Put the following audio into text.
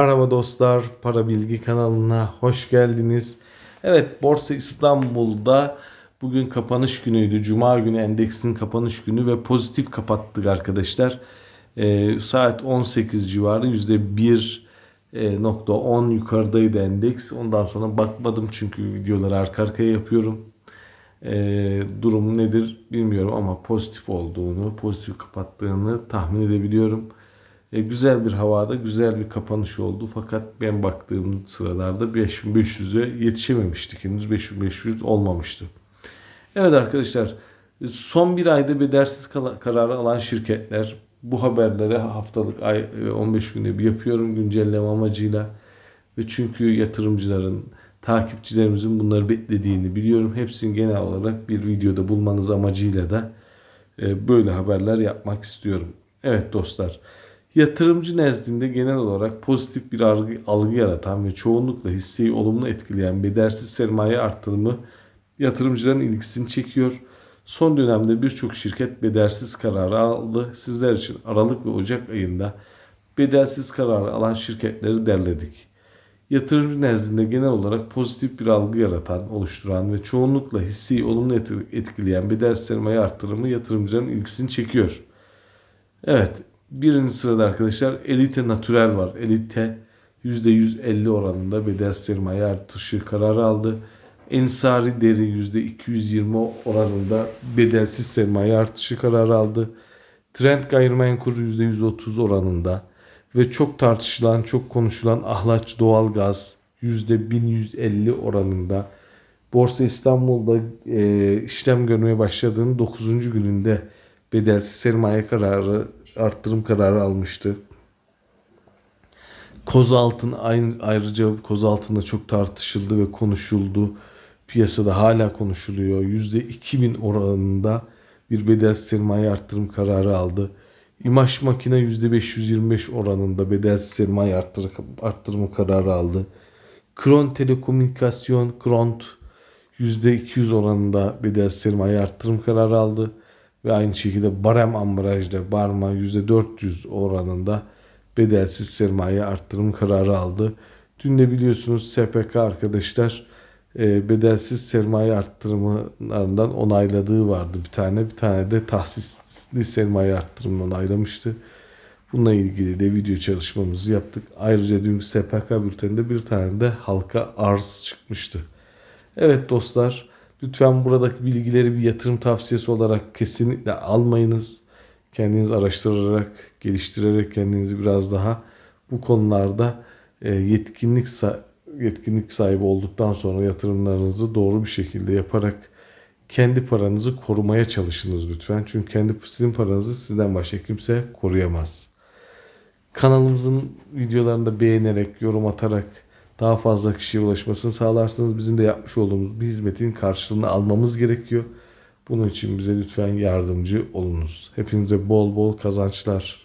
Merhaba dostlar, Para Bilgi kanalına hoş geldiniz. Evet, Borsa İstanbul'da bugün kapanış günüydü. Cuma günü endeksin kapanış günü ve pozitif kapattık arkadaşlar. Ee, saat 18 civarı %1.10 yukarıdaydı endeks. Ondan sonra bakmadım çünkü videoları arka arkaya yapıyorum. Ee, durum nedir bilmiyorum ama pozitif olduğunu, pozitif kapattığını tahmin edebiliyorum. E, güzel bir havada güzel bir kapanış oldu. Fakat ben baktığım sıralarda 5500'e yetişememiştik. Henüz 5500 olmamıştı. Evet arkadaşlar son bir ayda bedelsiz kararı alan şirketler bu haberleri haftalık ay e, 15 günde bir yapıyorum güncelleme amacıyla. Ve çünkü yatırımcıların, takipçilerimizin bunları beklediğini biliyorum. Hepsini genel olarak bir videoda bulmanız amacıyla da e, böyle haberler yapmak istiyorum. Evet dostlar. Yatırımcı nezdinde genel olarak pozitif bir algı, algı yaratan ve çoğunlukla hisseyi olumlu etkileyen bedelsiz sermaye artırımı yatırımcıların ilgisini çekiyor. Son dönemde birçok şirket bedelsiz kararı aldı. Sizler için Aralık ve Ocak ayında bedelsiz kararı alan şirketleri derledik. Yatırımcı nezdinde genel olarak pozitif bir algı yaratan, oluşturan ve çoğunlukla hisseyi olumlu et- etkileyen bedelsiz sermaye artırımı yatırımcıların ilgisini çekiyor. Evet, birinci sırada arkadaşlar Elite Natural var. Elite %150 oranında bedel sermaye artışı kararı aldı. Ensari Deri %220 oranında bedelsiz sermaye artışı kararı aldı. Trend Gayrimenkul %130 oranında ve çok tartışılan, çok konuşulan Ahlaç Doğalgaz %1150 oranında Borsa İstanbul'da e, işlem görmeye başladığının 9. gününde bedelsiz sermaye kararı, arttırım kararı almıştı. Kozaltın aynı, ayrıca Kozaltın'da çok tartışıldı ve konuşuldu. Piyasada hala konuşuluyor. %2000 oranında bir bedelsiz sermaye arttırım kararı aldı. İmaj makine %525 oranında bedelsiz sermaye arttır, arttırma kararı aldı. Kron Telekomünikasyon, Kront %200 oranında bedelsiz sermaye arttırım kararı aldı. Ve aynı şekilde Barem Ambalaj'da Barma %400 oranında bedelsiz sermaye arttırım kararı aldı. Dün de biliyorsunuz SPK arkadaşlar e, bedelsiz sermaye arttırımlarından onayladığı vardı bir tane. Bir tane de tahsisli sermaye arttırımını onaylamıştı. Bununla ilgili de video çalışmamızı yaptık. Ayrıca dünkü SPK bülteninde bir tane de halka arz çıkmıştı. Evet dostlar lütfen buradaki bilgileri bir yatırım tavsiyesi olarak kesinlikle almayınız. Kendiniz araştırarak, geliştirerek kendinizi biraz daha bu konularda e, yetkinlik yetkinlik sahibi olduktan sonra yatırımlarınızı doğru bir şekilde yaparak kendi paranızı korumaya çalışınız lütfen. Çünkü kendi sizin paranızı sizden başka kimse koruyamaz. Kanalımızın videolarını da beğenerek, yorum atarak daha fazla kişiye ulaşmasını sağlarsanız bizim de yapmış olduğumuz bir hizmetin karşılığını almamız gerekiyor. Bunun için bize lütfen yardımcı olunuz. Hepinize bol bol kazançlar.